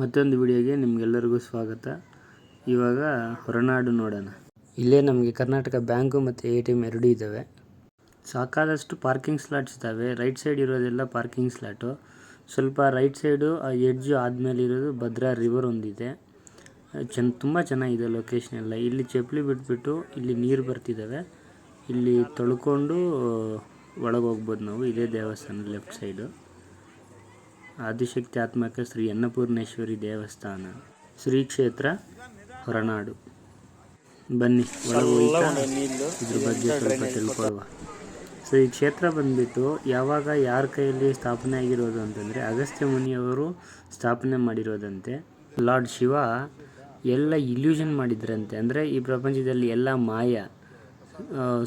ಮತ್ತೊಂದು ವಿಡಿಯೋಗೆ ನಿಮಗೆಲ್ಲರಿಗೂ ಸ್ವಾಗತ. ಇವಾಗ ಹೊರನಾಡು ನೋಡೋಣ. ಇಲ್ಲೇ ನಮಗೆ ಕರ್ನಾಟಕ ಬ್ಯಾಂಕು ಮತ್ತು ಎ ಟಿ ಎಂ ಎರಡೂ ಇದ್ದಾವೆ ಸಾಕಾದಷ್ಟು ಪಾರ್ಕಿಂಗ್ ಸ್ಲಾಟ್ಸ್ ಇದ್ದಾವೆ ರೈಟ್ ಸೈಡ್ ಇರೋದೆಲ್ಲ ಪಾರ್ಕಿಂಗ್ ಸ್ಲಾಟು. ಸ್ವಲ್ಪ ರೈಟ್ ಸೈಡು ಆ ಎಡ್ಜು ಆದಮೇಲೆ ಇರೋದು ಭದ್ರಾ ರಿವರ್ ಒಂದಿದೆ. ಚೆನ್ನ ತುಂಬ ಚೆನ್ನಾಗಿದೆ ಲೊಕೇಶನ್ ಎಲ್ಲ. ಇಲ್ಲಿ ಚಪ್ಪಲಿ ಬಿಟ್ಬಿಟ್ಟು ಇಲ್ಲಿ ನೀರು ಬರ್ತಿದ್ದಾವೆ ಇಲ್ಲಿ ತೊಳ್ಕೊಂಡು ಒಳಗೆ ಹೋಗ್ಬೋದು ನಾವು. ಇದೇ ದೇವಸ್ಥಾನ ಲೆಫ್ಟ್ ಸೈಡು. ಆದಿಶಕ್ತಿ ಆತ್ಮಕ ಶ್ರೀ ಅನ್ನಪೂರ್ಣೇಶ್ವರಿ ದೇವಸ್ಥಾನ ಶ್ರೀ ಕ್ಷೇತ್ರ ಹೊರನಾಡು. ಬನ್ನಿ ಇದ್ರ ಬಗ್ಗೆ ಸ್ವಲ್ಪ ತಿಳ್ಕೊಳ್ಳುವ. ಸೊ ಈ ಕ್ಷೇತ್ರ ಬಂದ್ಬಿಟ್ಟು ಯಾವಾಗ ಯಾರ ಕೈಯಲ್ಲಿ ಸ್ಥಾಪನೆ ಆಗಿರೋದು ಅಂತಂದರೆ ಅಗಸ್ತ್ಯ ಮುನಿಯವರು ಸ್ಥಾಪನೆ ಮಾಡಿರೋದಂತೆ. ಲಾರ್ಡ್ ಶಿವ ಎಲ್ಲ ಇಲ್ಯೂಷನ್ ಮಾಡಿದ್ರಂತೆ. ಅಂದರೆ ಈ ಪ್ರಪಂಚದಲ್ಲಿ ಎಲ್ಲ ಮಾಯ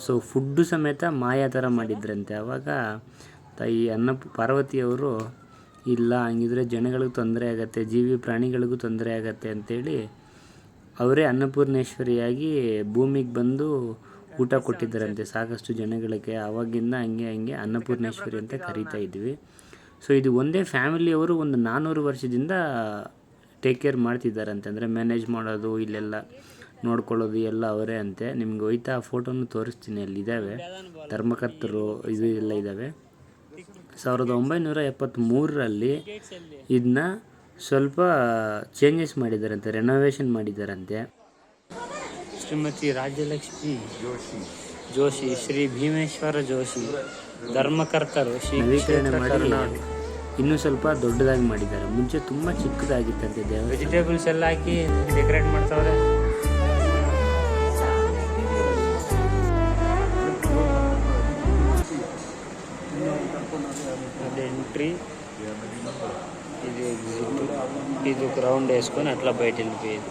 ಸೊ ಫುಡ್ಡು ಸಮೇತ ಮಾಯಾ ಥರ ಮಾಡಿದ್ರಂತೆ. ಆವಾಗ ತಾಯಿ ಅನ್ನ ಪಾರ್ವತಿಯವರು ಇಲ್ಲ, ಹಂಗಿದ್ರೆ ಜನಗಳಿಗೆ ತೊಂದರೆ ಆಗತ್ತೆ, ಜೀವಿ ಪ್ರಾಣಿಗಳಿಗೂ ತೊಂದರೆ ಆಗತ್ತೆ ಅಂತೇಳಿ ಅವರೇ ಅನ್ನಪೂರ್ಣೇಶ್ವರಿಯಾಗಿ ಭೂಮಿಗೆ ಬಂದು ಊಟ ಕೊಟ್ಟಿದ್ದರಂತೆ ಸಾಕಷ್ಟು ಜನಗಳಿಗೆ. ಆವಾಗಿಂದ ಹಂಗೆ ಹಂಗೆ ಅನ್ನಪೂರ್ಣೇಶ್ವರಿ ಅಂತ ಕರಿತಾ ಇದ್ವಿ. ಸೊ ಇದು ಒಂದೇ ಫ್ಯಾಮಿಲಿಯವರು ಒಂದು ನಾನ್ನೂರು ವರ್ಷದಿಂದ ಟೇಕ್ ಕೇರ್ ಮಾಡ್ತಿದ್ದಾರಂತೆ. ಅಂದರೆ ಮ್ಯಾನೇಜ್ ಮಾಡೋದು, ಇಲ್ಲೆಲ್ಲ ನೋಡ್ಕೊಳ್ಳೋದು ಎಲ್ಲ ಅವರೇ ಅಂತೆ. ನಿಮ್ಗೆ ಹೋಯ್ತಾ ಫೋಟೋನು ತೋರಿಸ್ತೀನಿ ಅಲ್ಲಿ ಇದ್ದಾವೆ ಧರ್ಮಕರ್ತರು, ಇದು ಎಲ್ಲ ಇದ್ದಾವೆ. ಸಾವಿರದ ಒಂಬೈನೂರ ಎಪ್ಪತ್ತ್ಮೂರರಲ್ಲಿ ಇದನ್ನ ಸ್ವಲ್ಪ ಚೇಂಜಸ್ ಮಾಡಿದ್ದಾರಂತೆ ರೆನೋವೇಷನ್ ಮಾಡಿದ್ದಾರಂತೆ ಶ್ರೀಮತಿ ರಾಜ್ಯಲಕ್ಷ್ಮಿ ಜೋಶಿ ಜೋಶಿ ಶ್ರೀ ಭೀಮೇಶ್ವರ ಜೋಶಿ ಧರ್ಮಕರ್ತರು ಶ್ರೀ ನವೀಕರಣ ಮಾಡಿ ಇನ್ನೂ ಸ್ವಲ್ಪ ದೊಡ್ಡದಾಗಿ ಮಾಡಿದ್ದಾರೆ. ಮುಂಚೆ ತುಂಬ ಚಿಕ್ಕದಾಗಿತ್ತಂತೆ ವೆಜಿಟೇಬಲ್ಸ್ ಎಲ್ಲ ಹಾಕಿ ಡೆಕೋರೇಟ್ ಮಾಡ್ತಾವ್ರೆ. ಅದು ಎಂಟ್ರಿ ಇದು ಎಕ್ಸಿಟ್ ಇದು ಗ್ರೌಂಡ್ వేసుకొని అట్లా బయట వెళ్ళిపోయేది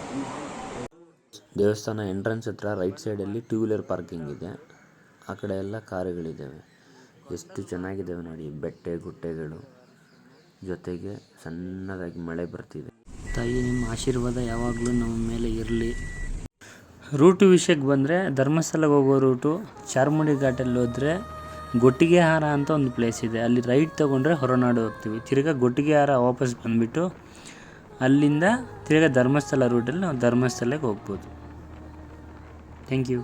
ದೇವಸ್ಥಾನ ಎಂಟ್ರೆನ್ಸ್ ಹತ್ರ ರೈಟ್ ಸೈಡಲ್ಲಿ ಟೂ ವೀಲರ್ ಪಾರ್ಕಿಂಗ್ ಇದೆ ಆ ಕಡೆ ಎಲ್ಲ ಕಾರುಗಳಿದ್ದಾವೆ ಎಷ್ಟು ಚೆನ್ನಾಗಿದ್ದಾವೆ ನೋಡಿ ಬೆಟ್ಟೆ ಗುಡ್ಡೆಗಳು ಜೊತೆಗೆ ಸಣ್ಣದಾಗಿ ಮಳೆ ಬರ್ತಿದೆ ತಾಯಿ ನಿಮ್ಮ ಆಶೀರ್ವಾದ ಯಾವಾಗಲೂ ನಮ್ಮ ಮೇಲೆ ಇರಲಿ ರೂಟು ವಿಷಯಕ್ಕೆ ಬಂದರೆ ಧರ್ಮಸ್ಥಳಕ್ಕೆ ಹೋಗೋ ರೂಟು ಚಾರ್ಮುಡಿ ಘಾಟಲ್ಲಿ ಹೋದರೆ ಗೊಟ್ಟಿಗೆಹಾರ ಅಂತ ಒಂದು ಪ್ಲೇಸ್ ಇದೆ. ಅಲ್ಲಿ ರೈಟ್ ತೊಗೊಂಡ್ರೆ ಹೊರನಾಡು ಹೋಗ್ತೀವಿ. ತಿರ್ಗಾ ಗೊಟ್ಟಿಗೆಹಾರ ವಾಪಸ್ ಬಂದುಬಿಟ್ಟು ಅಲ್ಲಿಂದ ತಿರ್ಗಾ ಧರ್ಮಸ್ಥಳ ರೂಟಲ್ಲಿ ನಾವು ಧರ್ಮಸ್ಥಳಕ್ಕೆ ಹೋಗ್ಬೋದು. Thank you